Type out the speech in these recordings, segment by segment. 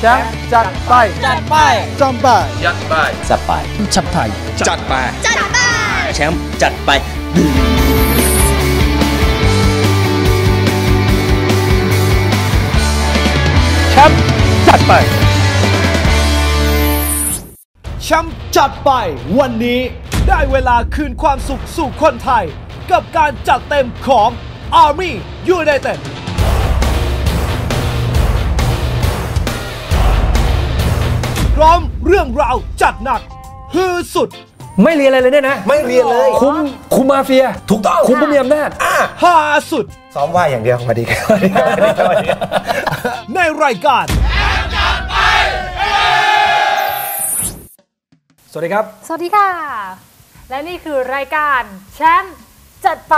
แชมป์จัดไป จัดไปจำไปจัดไปจัดไปจับไทยจัดไปแชมป์จัดไปแชมป์จัดไปแชมป์จัดไป วันนี้ได้เวลาคืนความสุขสู่คนไทย กับการจัดเต็มของ Army United พร้อมเรื่องราวจัดหนักฮือสุด ไม่เรียนอะไรเลยเนี่ยนะไม่เรียนเลยคุมคุมมาเฟียถูกต้องคุมผู้มีอำนาจฮาสุด ซ้อมว่าอย่างเดียวสวัสดีครับสวัสดีครับสวัสดีครับสวัสดีครับในรายการ สวัสดีครับ สวัสดีค่ะ และนี่คือรายการแชมป์จัดไป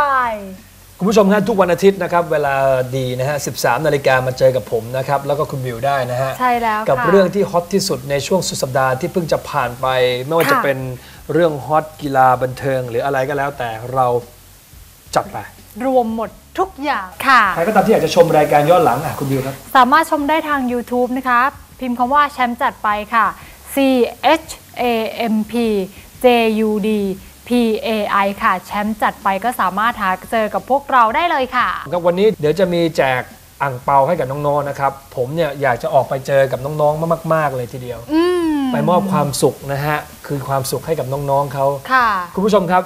คุณผู้ชมครับทุกวันอาทิตย์นะครับเวลาดีนะฮะ 13 นาฬิกามาเจอกับผมนะครับแล้วก็คุณวิวได้นะฮะใช่แล้วกับค่ะ เรื่องที่ฮอตที่สุดในช่วงสุดสัปดาห์ที่เพิ่งจะผ่านไป ไม่ว่าจะค่ะ เป็นเรื่องฮอตกีฬาบันเทิง หรืออะไรก็แล้วแต่เราจัดไป รวมหมดทุกอย่างค่ะ ใครก็ตามที่อยากจะชมรายการย้อนหลังอะคุณวิวครับ สามารถชมได้ทาง YouTube นะคะ พิมพ์คำว่าแชมป์จัดไปค่ะ C H A M P J U D P A I ค่ะ แชมป์จัดไปก็สามารถหาเจอกับพวกเราได้เลยค่ะ ครับวันนี้เดี๋ยวจะมีแจกอ่างเปาให้กับน้องๆนะครับ ผมเนี่ยอยากจะออกไปเจอกับน้องๆมากๆเลยทีเดียว อืมไปมอบความสุขนะฮะ คือความสุขให้กับน้องๆเขาค่ะ คุณผู้ชมครับ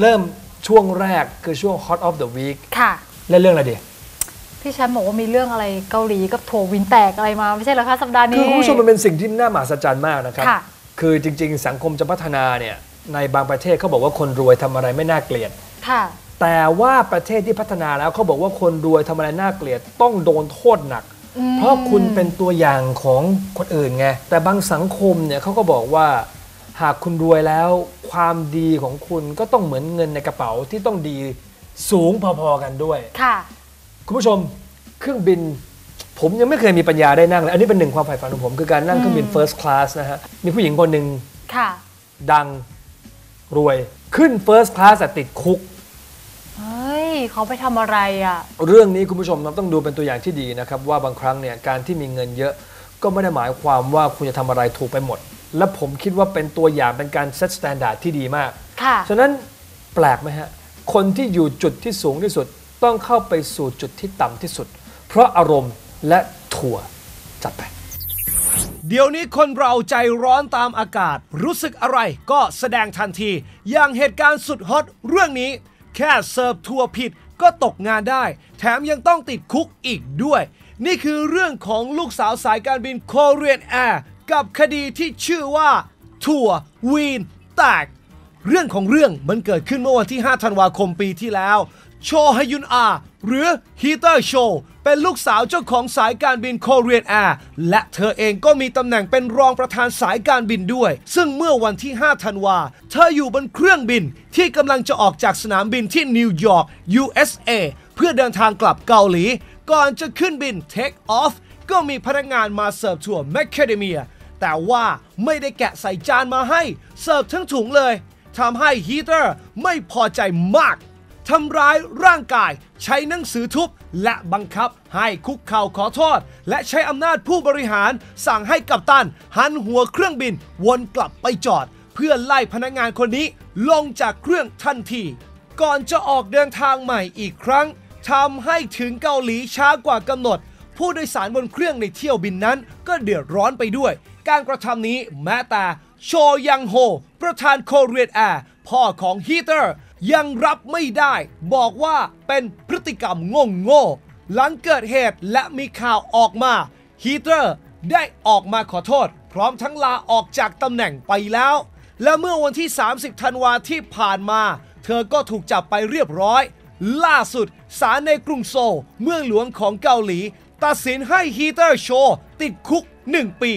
เริ่มช่วงแรกคือช่วง Hot of the Week ค่ะ เล่นเรื่องอะไรดี พี่แชมป์บอกว่ามีเรื่องอะไรเกาหลีกับโถวินแตกอะไรมา ไม่ใช่เหรอคะสัปดาห์คืนี้อคุณผู้ชมมันเป็นสิ่งที่น่ามหัศจรรย์มากนะครับ ค่ะ คือจริง ๆ สังคมจะพัฒนาเนี่ย ในบางประเทศเขาบอกว่าคนรวยทำอะไรไม่น่าเกลียด ค่ะ แต่ว่าประเทศที่พัฒนาแล้วเขาบอกว่าคนรวยทำอะไรน่าเกลียด ต้องโดนโทษหนัก เพราะคุณเป็นตัวอย่างของคนอื่นไง แต่บางสังคมเนี่ยเขาก็บอกว่าหากคุณรวยแล้วความดีของคุณก็ต้องเหมือนเงินในกระเป๋าที่ต้องดีสูงพอๆกันด้วย ค่ะ คุณผู้ชมเครื่องบิน ผมยังไม่เคยมีปัญญาได้นั่งเลย อันนี้เป็นหนึ่งความใฝ่ฝันของผม คือการนั่งเครื่องบิน first class นะฮะ มีผู้หญิงคนหนึ่งค่ะ ดัง รวยขึ้น first class แต่ติดคุก เฮ้ยเขาไปทำอะไรอะ เรื่องนี้คุณผู้ชมต้องดูเป็นตัวอย่างที่ดีนะครับ ว่าบางครั้งเนี่ยการที่มีเงินเยอะก็ไม่ได้หมายความว่าคุณจะทำอะไรถูกไปหมด และผมคิดว่าเป็นตัวอย่างเป็นการเซตสแตนดาร์ดที่ดีมาก ค่ะ ฉะนั้นแปลกไหมฮะ คนที่อยู่จุดที่สูงที่สุดต้องเข้าไปสู่จุดที่ต่ำที่สุด เพราะอารมณ์และถั่วจัดไป เดี๋ยวนี้คนเราใจร้อนตามอากาศ รู้สึกอะไรก็แสดงทันที อย่างเหตุการณ์สุดฮอตเรื่องนี้ แค่เสิร์ฟทัวร์ผิดก็ตกงานได้ แถมยังต้องติดคุกอีกด้วย นี่คือเรื่องของลูกสาวสายการบินโคเรียนแอร์กับคดีที่ชื่อว่า ทัวร์วีนแตก เรื่องของเรื่องมันเกิดขึ้นเมื่อวันที่ 5 ธันวาคมปีที่แล้ว โชฮยุนอา หรือฮีเตอร์โชเป็นลูกสาวเจ้าของสายการบินโคเรียนแอร์และเธอเองก็มีตำแหน่งเป็นรองประธานสายการบินด้วย ซึ่งเมื่อวันที่ 5 ธันวา เธออยู่บนเครื่องบินที่กำลังจะออกจากสนามบินที่นิวยอร์ก USA เพื่อเดินทางกลับเกาหลี ก่อนจะขึ้นบิน Take Off ก็มีพนักงานมาเสิร์ฟทั่วแมคเคเดเมียแต่ว่าไม่ได้แกะใส่จานมาให้ เสิร์ฟทั้งถุงเลยทำให้ฮีเตอร์ไม่พอใจมาก ทำร้ายร่างกาย ใช้หนังสือทุบ และบังคับให้คุกเข่าขอโทษ และใช้อำนาจผู้บริหาร สั่งให้กัปตัน หันหัวเครื่องบิน วนกลับไปจอด เพื่อไล่พนักงานคนนี้ลงจากเครื่องทันที ก่อนจะออกเดินทางใหม่อีกครั้งทำให้ถึงเกาหลีช้ากว่ากำหนด ผู้โดยสารบนเครื่องในเที่ยวบินนั้นก็เดือดร้อนไปด้วย การกระทำนี้แม้แต่โชยังโฮ ประธานโคเรียนแอร์พ่อของฮีเตอร์ ยังรับไม่ได้ บอกว่าเป็นพฤติกรรมงงโง่หลังเกิดเหตุและมีข่าวออกมาฮีเตอร์ได้ออกมาขอโทษ พร้อมทั้งลาออกจากตำแหน่งไปแล้ว และเมื่อวันที่ 30 ธันวาที่ผ่านมา เธอก็ถูกจับไปเรียบร้อย ล่าสุดศาลในกรุงโซลเมืองหลวงของเกาหลี ตัดสินให้ฮีเตอร์โชติดคุก 1 ปี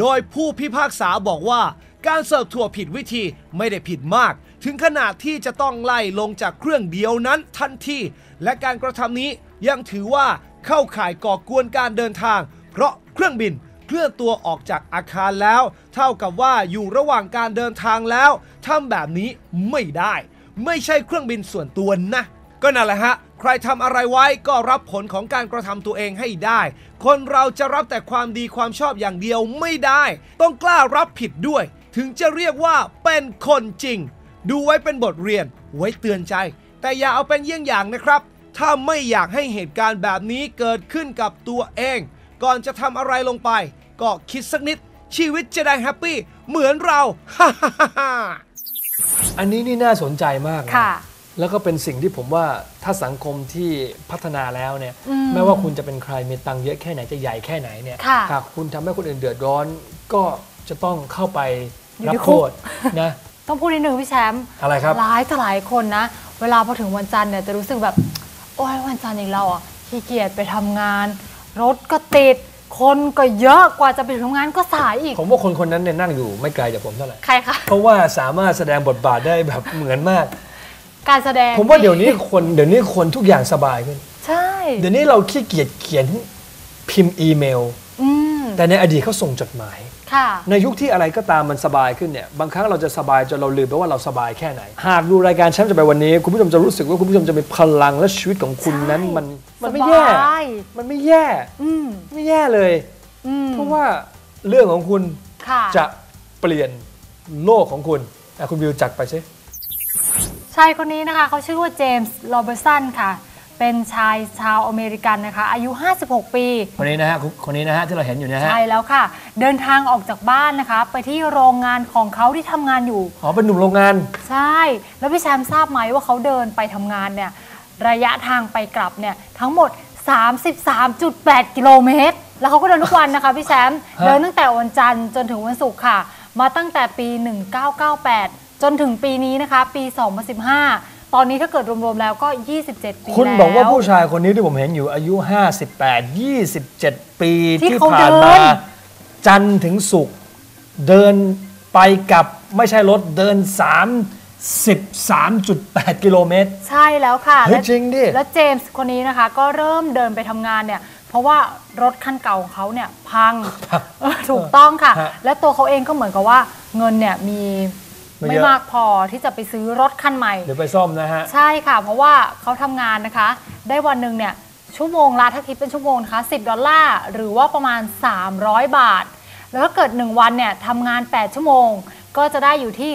โดยผู้พิพากษาบอกว่าการเสิร์ฟถั่วผิดวิธีไม่ได้ผิดมาก ถึงขนาดที่จะต้องไล่ลงจากเครื่องเดียวนั้นทันทีและการกระทำนี้ยังถือว่าเข้าข่ายก่อกวนการเดินทาง เพราะเครื่องบินเคลื่อนตัวออกจากอาคารแล้ว เท่ากับว่าอยู่ระหว่างการเดินทางแล้วทำแบบนี้ไม่ได้ ไม่ใช่เครื่องบินส่วนตัวนะ ก็นั่นแหละฮะเคครทำอะไรไว้ก็รับผลของการกระทำตัวเองให้ได้ คนเราจะรับแต่ความดีความชอบอย่างเดียวไม่ได้ ต้องกล้ารับผิดด้วย ถึงจะเรียกว่าเป็นคนจริง ดูไว้เป็นบทเรียน ไว้เตือนใจ แต่อย่าเอาเป็นเยี่ยงอย่างนะครับ ถ้าไม่อยากให้เหตุการณ์แบบนี้เกิดขึ้นกับตัวเอง ก่อนจะทำอะไรลงไป ก็คิดสักนิด ชีวิตจะได้แฮปปี้เหมือนเราฮ่าฮ่าฮ่าฮ่าอันนี้นี่น่าสนใจมากนะค่ะ แล้วก็เป็นสิ่งที่ผมว่าถ้าสังคมที่พัฒนาแล้วเนี่ยอืมไม่ว่าคุณจะเป็นใครมีตังค์เยอะแค่ไหนจะใหญ่แค่ไหนเนี่ยค่ะหากคุณทำให้คนอื่นเดือดร้อน ก็จะต้องเข้าไปอยู่รับในคุโทกษนะ ต้องพูดนิดนึงพี่แชมป์อะไรครับ หลายต่อหลายคนนะ เวลาพอถึงวันจันทร์เนี่ยจะรู้สึกแบบ โอ้ยวันจันทร์อีกแล้วอะขี้เกียจไปทำงาน รถก็ติด คนก็เยอะกว่าจะไปถึงทำงานก็สายอีก ผมว่าคนคนนั้นเนี่ยนั่งอยู่ไม่ไกลจากผมเท่าไหร่ ใครคะ เพราะว่าสามารถแสดงบทบาทได้แบบเหมือนมาก การแสดง ผมว่าเดี๋ยวนี้คนเดี๋ยวนี้คนทุกอย่างสบายขึ้น ใช่ เดี๋ยวนี้เราขี้เกียจเขียนพิมพ์อีเมลอืมแต่ในอดีตเขาส่งจดหมายค่ะ ในยุคที่อะไรก็ตามมันสบายขึ้นเนี่ยบางครั้งเราจะสบายจนเราลืมไปว่าเราสบายแค่ไหน หากดูรายการแชมป์จะไปวันนี้ คุณผู้ชมจะรู้สึกว่าคุณผู้ชมจะมีพลังและชีวิตของคุณนั้นใช่มันมันไม่สบายแย่มันไม่แย่อืมไม่แย่เลยอืมเพราะว่าเรื่องของคุณค่ะจะเปลี่ยนโลกของคุณอะคุณวิวจัดไปสิชายคนนี้นะคะเขาชื่อว่าเจมส์โรเบอร์สันค่ะ เป็นชายชาวอเมริกันนะคะ อายุ 56 ปี คนนี้นะฮะคนนี้นะฮะที่เราเห็นอยู่นะฮะใช่แล้วค่ะ เดินทางออกจากบ้านนะคะ ไปที่โรงงานของเขาที่ทำงานอยู่ อ๋อเป็นหนุ่มโรงงาน ใช่ แล้วพี่แชมป์ทราบไหมว่าเขาเดินไปทำงานเนี่ยระยะทางไปกลับเนี่ยทั้งหมด 33.8 กิโลเมตร แล้วเขาก็เดินทุกวันนะคะพี่แชมป์ฮะเดินตั้งแต่วันจันทร์จนถึงวันศุกร์ค่ะ มาตั้งแต่ปี 1998 จนถึงปีนี้นะคะ ปี 2015 ตอนนี้ถ้าเกิดรวมๆแล้วก็ 27 ปีคุณแล้วบอกว่าผู้ชายคนนี้ที่ผมเห็นอยู่อายุ 58 27 ปีที่ที่เขาผ่านเดิมานจันทร์ถึงศุกร์เดินไปกับไม่ใช่รถเดิน33.8 กิโลเมตร ใช่แล้วค่ะเฮ้ยและจริงดิ แล้วเจมส์คนนี้นะคะ ก็เริ่มเดินไปทำงานเนี่ย เพราะว่ารถคันเก่าของเขาเนี่ย พังเออถูกต้องค่ะฮะและตัวเขาเองก็เหมือนกับว่าเงินเนี่ยมี ไม่ไม่เยอะมากพอที่จะไปซื้อรถคันใหม่เดี๋ยวไปซ่อมนะฮะ ใช่ค่ะ เพราะว่าเขาทำงานนะคะ ได้วันหนึ่งเนี่ยชั่วโมงละถ้าคิดเป็นชั่วโมงนะคะ10 ดอลลาร์หรือว่าประมาณ 300 บาท แล้วถ้าเกิด 1 วันเนี่ยทำงาน 8 ชั่วโมง ก็จะได้อยู่ที่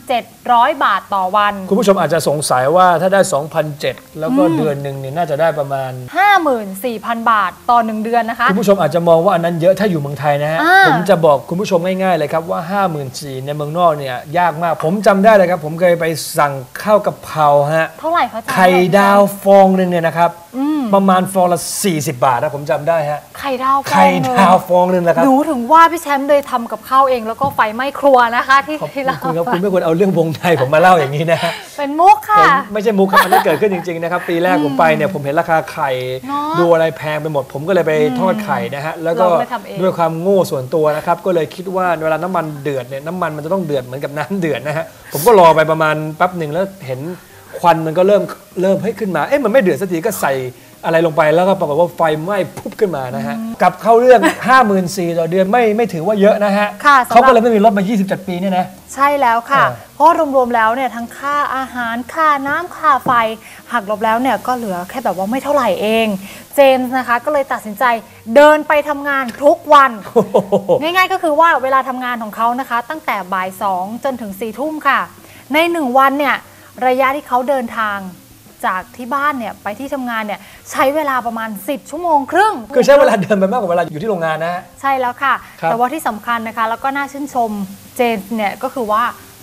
2,700 บาทต่อวัน คุณผู้ชมอาจจะสงสัยว่าถ้าได้ 2,007แล้วก็เดือนหนึ่งเนี่ยน่าจะได้ประมาณ 54,000 บาทต่อ 1 เดือนนะคะ คุณผู้ชมอาจจะมองว่าอันนั้นเยอะถ้าอยู่เมืองไทยนะฮะอ่าผมจะบอกคุณผู้ชมง่ายๆเลยครับว่า 5 4 0 0 0ในเมืองนอกเนี่ยยากมาก ผมจำได้เลยครับ ผมเคยไปสั่งข้าวกะเพราฮะ เท่าไหร่คะจ๊ะไข่ดาวฟองหนึ่งเนี่ยนะครับประมาณฟองละ 40 บาทนะผมจำได้ฮะ ไข่ดาวฟองไข่เลยดาวฟองหนึ่งนะครับหนูถึงว่าพี่แชมป์เลยทำกับข้าวเองแล้วก็ไฟไหม้ครัวนะคะที่ขอบที่คุณเราครับคุณไม่ควรเอาเรื่องวงในผมมาเล่าอย่างนี้นะฮะ เป็นมุกผค่ะ มไม่ใช่มุกครับอันนี้เกิดขึ้นจริงๆนะครับ ปีแรกผมไปเนี่ยผมเห็นราคาไข่ เนอะดูอะไรแพงไปหมด ผมก็เลยไปทอดไข่นะฮะแล้วก็เราก็เลยทำเอง ด้วยความโง่ส่วนตัวนะครับ ก็เลยคิดว่าเวลาน้ำมันเดือดเนี่ยน้ำมันมันจะต้องเดือดเหมือนกับน้ำเดือดนะฮะผมก็รอไปประมาณแป๊บหนึ่งแล้วเห็นควันมันก็เริ่มเริ่มให้ขึ้นมาเอ๊ะมันไม่เดือดสักทีก็ใส่ อะไรลงไปแล้วก็ปรากฏว่าไฟไหม้ปุ๊บขึ้นมานะฮะกลับเข้าเรื่อง 5 4 0 0 0ต่อเดือนไม่ไม่ถือว่าเยอะนะฮะค่ะสำหรับ เขาก็เลยไม่มีรถมา 27 ปีเนี่ยนะ ใช่แล้วค่ะอ่าเพราะรวมๆแล้วเนี่ยทั้งค่าอาหารค่าน้ำค่าไฟหักลบแล้วเนี่ยก็เหลือแค่แบบว่าไม่เท่าไหร่เอง เจมส์นะคะก็เลยตัดสินใจเดินไปทำงานทุกวันโอ้โหง่ายๆก็คือว่าเวลาทำงานของเขานะคะ ตั้งแต่บ่ายสองจนถึง4ี่ทุ่มค่ะ ในหนึ่งวันเนี่ยระยะที่เขาเดินทาง จากที่บ้านเนี่ยไปที่ทำงานเนี่ยใช้เวลาประมาณ 10 ชั่วโมงครึ่ง คือใช้เวลาเดินไปมากกว่าเวลาอยู่ที่โรงงานนะฮะใช่แล้วค่ะ ครับ แต่ว่าที่สำคัญนะคะ แล้วก็น่าชื่นชมเจนเนี่ยก็คือว่า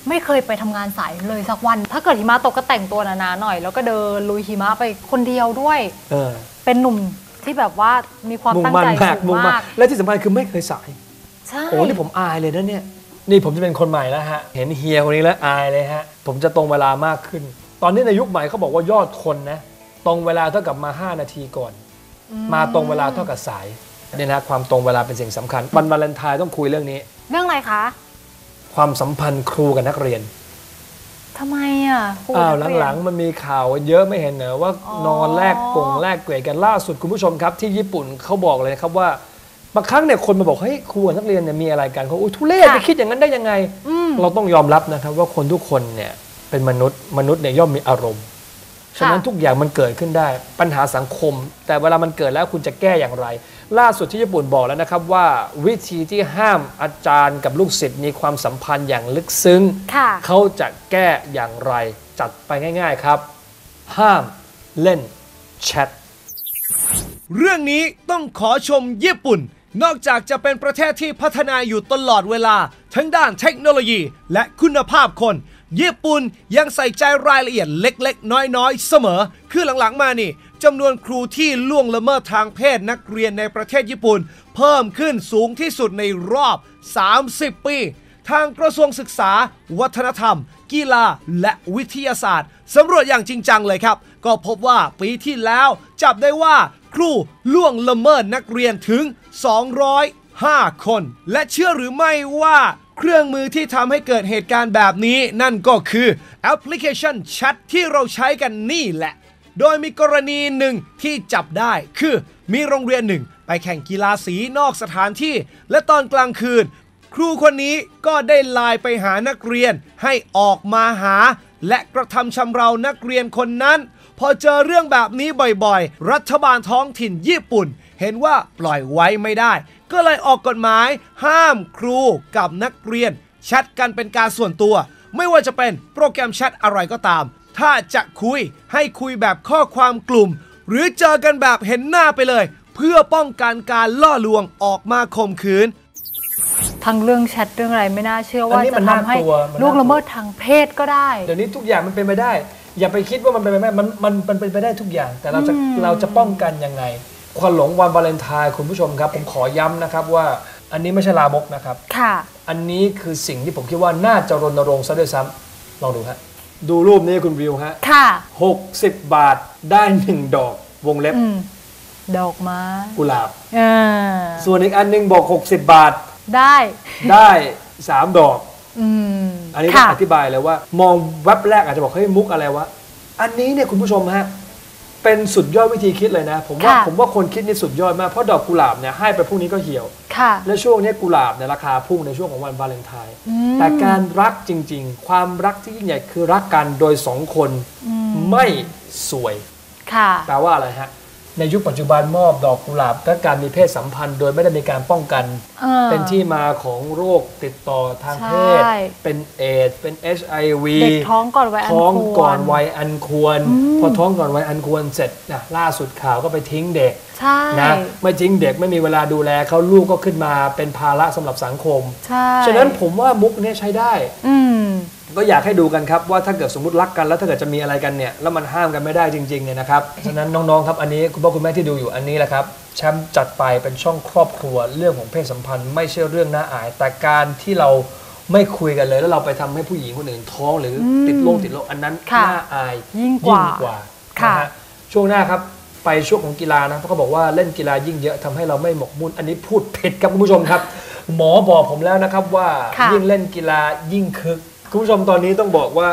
ไม่เคยไปทำงานสายเลยสักวัน ถ้าเกิดหิมะตกก็แต่งตัวหนาๆหน่อย แล้วก็เดินลุยหิมะไปคนเดียวด้วย เออเป็นหนุ่มที่แบบว่ามีความมุ่งตั้งมั่นใจมากสูงมุ่งมั่นมากและที่สำคัญคือไม่เคยสาย ใช่โอ้นี่ผมอายเลยนะเนี่ย นี่ผมจะเป็นคนใหม่แล้วฮะ เห็นเฮียคนนี้แล้วอายเลยฮะ ผมจะตรงเวลามากขึ้น ตอนนี้ในยุคใหม่เขาบอกว่ายอดคนนะตรงเวลาเท่ากับมา 5 นาทีก่อน มาตรงเวลาเท่ากับสายเนี่ยนะความตรงเวลาเป็นสิ่งสำคัญวันวาเลนไทน์ต้องคุยเรื่องนี้ เรื่องอะไรคะ ความสัมพันธ์ครูกับนักเรียนทำไมอะครูอ้าวนักเรียนหลังๆมันมีข่าวเยอะไม่เห็นเหรอว่าอ๋อนอนแลกกงแลกเกรดกันล่าสุดคุณผู้ชมครับ ที่ญี่ปุ่นเขาบอกเลยนะครับว่าบางครั้งเนี่ยคนมาบอกเฮ้ยครูกับนักเรียนเนี่ยมีอะไรกันเขาอุ้ยทุเรศไปคิดอย่างนั้นได้ยังไงอืมเราต้องยอมรับนะครับว่าคนทุกคนเนี่ย เป็นมนุษย์ มนุษย์เนี่ยย่อมมีอารมณ์ ฉะนั้นทุกอย่างมันเกิดขึ้นได้ ปัญหาสังคม แต่เวลามันเกิดแล้วคุณจะแก้อย่างไร ล่าสุดที่ญี่ปุ่นบอกแล้วนะครับว่าวิธีที่ห้ามอาจารย์กับลูกศิษย์มีความสัมพันธ์อย่างลึกซึ้งค่ะเขาจะแก้อย่างไร จัดไปง่าย ๆครับ ห้ามเล่นแชทเรื่องนี้ต้องขอชมญี่ปุ่น นอกจากจะเป็นประเทศที่พัฒนาอยู่ตลอดเวลา ทั้งด้านเทคโนโลยีและคุณภาพคน ญี่ปุ่นยังใส่ใจรายละเอียดเล็กๆ น้อยๆ เสมอ คือหลังๆมานี่จำนวนครูที่ล่วงละเมิดทางเพศนักเรียนในประเทศญี่ปุ่น เพิ่มขึ้นสูงที่สุดในรอบ 30 ปี ทางกระทรวงศึกษา วัฒนธรรม กีฬา และวิทยาศาสตร์สำรวจอย่างจริงจังเลยครับ ก็พบว่าปีที่แล้วจับได้ว่าครูล่วงละเมิดนักเรียนถึง 205 คน และเชื่อหรือไม่ว่า เครื่องมือที่ทำให้เกิดเหตุการณ์แบบนี้ นั่นก็คือแอปพลิเคชันแชทที่เราใช้กันนี่แหละ โดยมีกรณีหนึ่งที่จับได้คือมีโรงเรียนหนึ่ง ไปแข่งกีฬาสีนอกสถานที่ และตอนกลางคืน ครูคนนี้ก็ได้ไลน์ไปหานักเรียนให้ออกมาหา และกระทำชำเรานักเรียนคนนั้น พอเจอเรื่องแบบนี้บ่อยๆ รัฐบาลท้องถิ่นญี่ปุ่น เห็นว่าปล่อยไว้ไม่ได้ ก็เลยออกกฎหมาย ห้ามครูกับนักเรียนแชทกันเป็นการส่วนตัว ไม่ว่าจะเป็นโปรแกรมแชทอะไรก็ตาม ถ้าจะคุยให้คุยแบบข้อความกลุ่ม หรือเจอกันแบบเห็นหน้าไปเลย เพื่อป้องกันการล่อลวงออกมาข่มขืนทั้งเรื่องแชทเรื่องอะไรไม่น่าเชื่อว่าอันนี้มัจะนทำน่าให้กลัวมันน่ากลัวลูกละเมิดทางเพศก็ได้ เดี๋ยวนี้ทุกอย่างมันเป็นไปได้ อย่าไปคิดว่ามันเป็นไปไม่ได้มันมันมันเป็นไปได้ทุกอย่าง แต่เราจะเราจะป้องกันยังไง ควันหลงวันวาเลนไทน์คุณผู้ชมครับ ผมขอย้ำนะครับว่าอันนี้ไม่ใช่ลามกนะครับค่ะ อันนี้คือสิ่งที่ผมคิดว่าน่าจะรณรงค์ซะด้วยซ้ำลองดูฮะดูรูปนี้คุณวิวฮะค่ะ60 บาทได้หนึ่งดอกวงเล็บอืมดอกไม้กุหลาบเออส่วนอีกอันหนึงบอก 60 บาทได้ได้3ดอกอืมอันนี้ต้อค่ะงอธิบายเลยว่า มองแว็บแรกอาจจะบอกเฮ้ยมุกอะไรวะอันนี้เนี่ยคุณผู้ชมฮะ เป็นสุดยอดวิธีคิดเลยนะ ผมว่าค่ะ ผมว่าคนคิดนี่สุดยอดมากเพราะดอกกุหลาบเนี่ยให้ไปพรุ่งนี้ก็เหี่ยว ค่ะ และช่วงเนี้ยกุหลาบเนี่ยราคาพุ่งในช่วงของวันวาเลนไทน์อืมแต่การรักจริง ๆ ความรักที่ยิ่งใหญ่คือรักกันโดยสองคนไม่สวยค่ะ แปลว่าอะไรฮะ ในยุคปัจจุบันมอบดอกกุหลาบและการมีเพศสัมพันธ์ โดยไม่ได้มีการป้องกันเออเป็นที่มาของโรคติดต่อทางเพศใช่เป็นเอดส์เป็น HIV เด็กท้องก่อนวัยอันท้องควรก่อนวัยอันควร พอท้องก่อนวัยอันควรเสร็จนะล่าสุดข่าวก็ไปทิ้งเด็กใช่นะไม่ทิ้งเด็กไม่มีเวลาดูแลเขาลูกก็ขึ้นมาเป็นภาระสำหรับสังคมใช่ฉะนั้นผมว่ามุกเนี้ใช้ได้อืม ก็อยากให้ดูกันครับว่าถ้าเกิดสมมติรักกันแล้วถ้าเกิดจะมีอะไรกันเนี่ยแล้วมันห้ามกันไม่ได้จริงๆเนี่ยนะครับฉะนั้นน้องๆครับอันนี้คุณพ่อคุณแม่ที่ดูอยู่อันนี้แหละครับแชมป์จัดไปเป็นช่องครอบครัวเรื่องของเพศสัมพันธ์ ไม่ใช่เรื่องน่าอาย แต่การที่เราไม่คุยกันเลย แล้วเราไปทำให้ผู้หญิงคนอื่นท้องหรืออติดโรคติดโรคอันนั้นค่ะน่าอายยิ่งกว่ากว่าค่ะนะฮะช่วงหน้าครับไปช่วงของกีฬานะเพราะเขาบอกว่าเล่นกีฬายิ่งเยอะทำให้เราไม่หมกมุ่นอันนี้พูดผิดครับคุณผู้ชมครับ หมอบอกผมแล้วนะครับว่าค่ะยิ่งเล่นกีฬายิ่งคึก คุณผู้ชมตอนนี้ต้องบอกว่า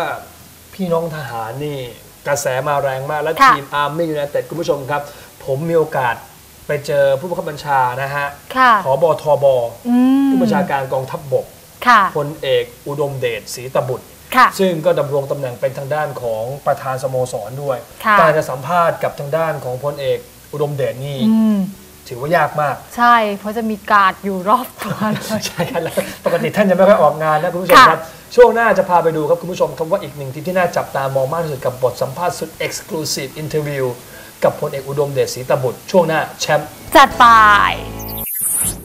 พี่น้องทหารนี่กระแสมาแรงมาก และค่ะทีมอาร์มี่ยูไนเต็ดคุณผู้ชมครับ ผมมีโอกาสไปเจอผู้บังคับบัญชานะฮะค่ะขอบอทบอืมผู้บัญชาการกองทัพบบกค่ะพลเอกอุดมเดชศรีตบุตรค่ะซึ่งก็ดำรงตำแหน่งเป็นทางด้านของประธานสโมสรด้วยค่ะการจะสัมภาษณ์กับทางด้านของพลเอกอุดมเดชนี่อืมถือว่ายากมาก ใช่ เพราะจะมีการ์ดอยู่รอบตัวเลยใช่ครับแล้วปกติท่านจะไม่ค่อยออกงานนะคุณผู้ชมค่ะครับ ช่วงหน้าจะพาไปดูครับคุณผู้ชมครับว่าอีกหนึ่งทีมที่น่าจับตามองมากที่สุดกับบทสัมภาษณ์สุด Exclusive Interview กับพลเอกอุดมเดชศรีตบุตรช่วงหน้าแชมป์จัดไป